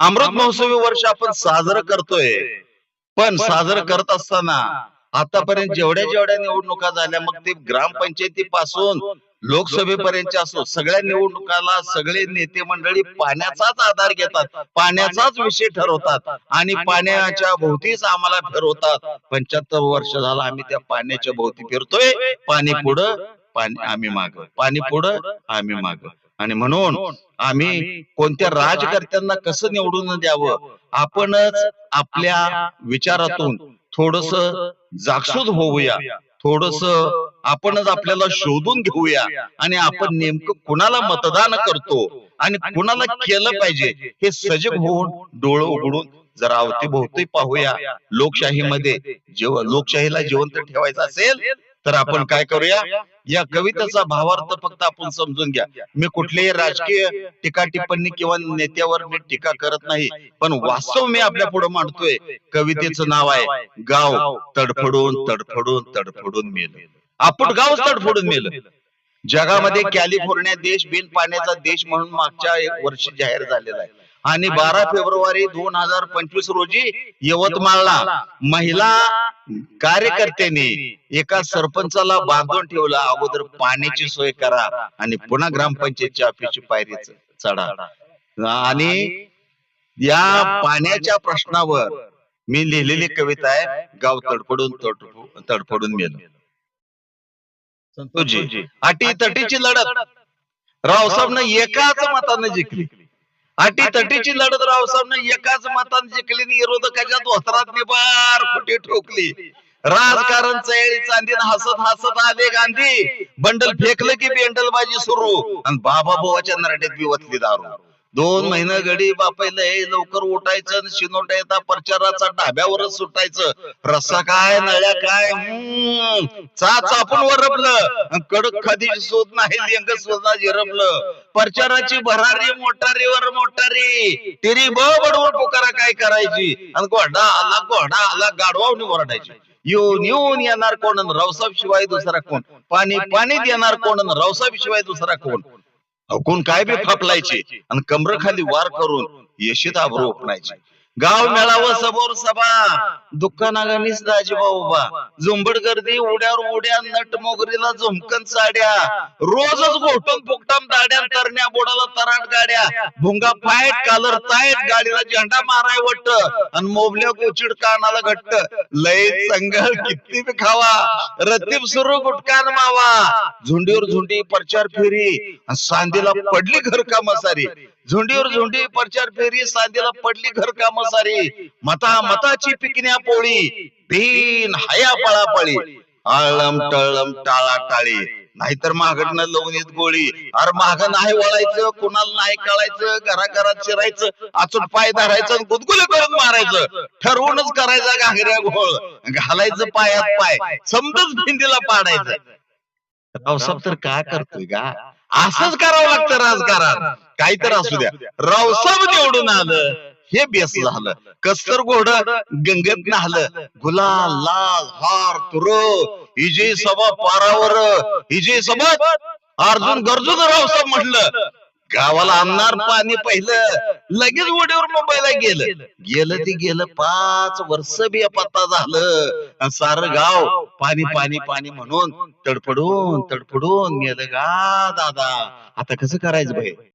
अमृत महोत्सवी वर्ष आपण साजरं करतोय. पण साजरं करत असताना आतापर्यंत जेवढ्या जेवढ्या निवडणुका झाल्या मग ते ग्रामपंचायतीपासून लोकसभेपर्यंतच्या असो सगळ्या निवडणुकाला सगळे नेते मंडळी पाण्याचाच आधार घेतात. पाण्याचाच विषय ठरवतात. आणि पाण्याच्या भोवतीच आम्हाला फिरवतात. पंच्याहत्तर वर्ष झालं आम्ही त्या पाण्याच्या भोवती फिरतोय. पाणी पुढं पाणी आम्ही माग. पाणी पुढं आम्ही माग. आणि म्हणून आम्ही कोणत्या राजकर्त्यांना कसं निवडून द्यावं? आपणच आपल्या विचारातून थोडस जागसूद होऊया. थोडस आपणच आपल्याला शोधून घेऊया. आणि आपण नेमकं कुणाला मतदान करतो? आणि कुणाला केलं पाहिजे? हे सजग होऊन डोळं उघडून जरा अवतीभोवती पाहूया. लोकशाहीमध्ये जेव्हा लोकशाहीला जिवंत ठेवायचं असेल तर आपण काय करूया? या कवितेचा भावार्थ फक्त आपण समजून घ्या. मी कुठल्याही राजकीय टीका टिप्पणी किंवा नेत्यावर मी टीका करत नाही पण वास्तव मी आपल्या पुढे मांडतोय. कवितेचं नाव आहे गाव तडफडून तडफडून तडफडून मेल. आपण गाव तडफडून मेल. जगामध्ये कॅलिफोर्निया देश बिन पाण्याचा देश म्हणून मागच्या एक वर्षी जाहीर झालेला आहे. आणि बारा फेब्रुवारी दोन हजार पंचवीस रोजी यवतमाळला महिला कार्यकर्त्यांनी एका सरपंचाला बांधून ठेवला. अगोदर पाण्याची सोय करा आणि पुन्हा ग्रामपंचायतच्या ऑफिसची पायरी चढा. आणि या पाण्याच्या प्रश्नावर मी लिहिलेली कविता आहे. गाव तडफडून तडफडून तडफडून मेल. संतोषजी अटी तटीची लढत. रावसाहेबनं एकाच मतानं जिंकली. अटी तटीची लढत रावसाहेबनं एकाच मतानं जिंकली आणि विरोधकाच्या धोत्रात निबार फुटे ठोकली. राजकारण चैळी चांदीनं हसत हसत आले गांधी. बंडल फेकलं की बेंडलबाजी सुरू. आणि बाबा बोवाच्या नरड्यात बी वतली दारू. दोन महिने गडी बापायला हे लवकर उठायचं शिनोटा येता प्रचाराचा डाब्यावरच सुटायचं. रस्सा काय नळ्या काय? चाच आपण वरपलं. कडक खादी शोध नाही लिंग सुद्धा जिरपलं प्रचाराची भरारी मोटारीवर मोटारी. तेरी बडवून पुकारा काय करायची? आणि घोडा आला घोडा आला गाडवावणी ओरडायची. येऊन येऊन येणार कोण? रावसाहेब शिवाय दुसरा कोण? पाणी पाणी देणार कोण? रावसाहेब शिवाय दुसरा कोण? कोण काय बी फापलायचे आणि कमर खाली वार करून येशीत आबरू ओपणायचे. गाव मेळावं सबोर सभा. दुकानागणीच दाजीबा उभा. झुंबड गर्दी उड्यावर उड्या नट मोगरीला झुमकन साड्या. रोजच घोटून फुकटम दाड्या तरण्या बोडाला तराट गाड्या. भुंगा फायट कालर तायट गाडीला झेंडा माराय वट्ट आणि मोबल्या गोचिड कानाला घट्ट. लय संघळ किती बी खावा. रतीब सुरू गुटकान मावा. झुंडीवर झुंडी प्रचार फेरी. सांदीला पडली घर कामासारी झुंडीवर झुंडी प्रचार फेरी सांदीला पडली घर कामासारी. मता मताची पिकण्या पोळी. बिन हया पळापळी. आळम टळम टाळा टाळी नाहीतर महागडनं लावून येत गोळी. अरे महाग नाही वळायचं कुणाला नाही कळायचं घराघरात शिरायचं अचूक पाय धरायचं गुदगुले करून मारायचं. ठरवूनच करायचा घागऱ्या घोळ. घालायचं पायात पाय. समजच भिंतीला पाडायचं. रावसाहेब तर काय करतोय का असंच करावं लागतं राजकारण काही तर असू द्या. रावसाहेब निवडून आलं हे बेस झालं. कस्तर घोड गंगेत नाहलं. गुलाल लाल हार तुर हिजे सभा पारावर हिजे सोबत अर्जुन गरजून रावसाहेब म्हटलं गावाला आणणार पाणी पहिलं. लगेच उडीवर मुंबईला गेलं. गेलं. ते गेलं पाच वर्ष बी पत्ता झालं. सारं गाव पाणी पाणी पाणी म्हणून तडफडून तडफडून गेलं गा दादा. आता कसं करायचं भाई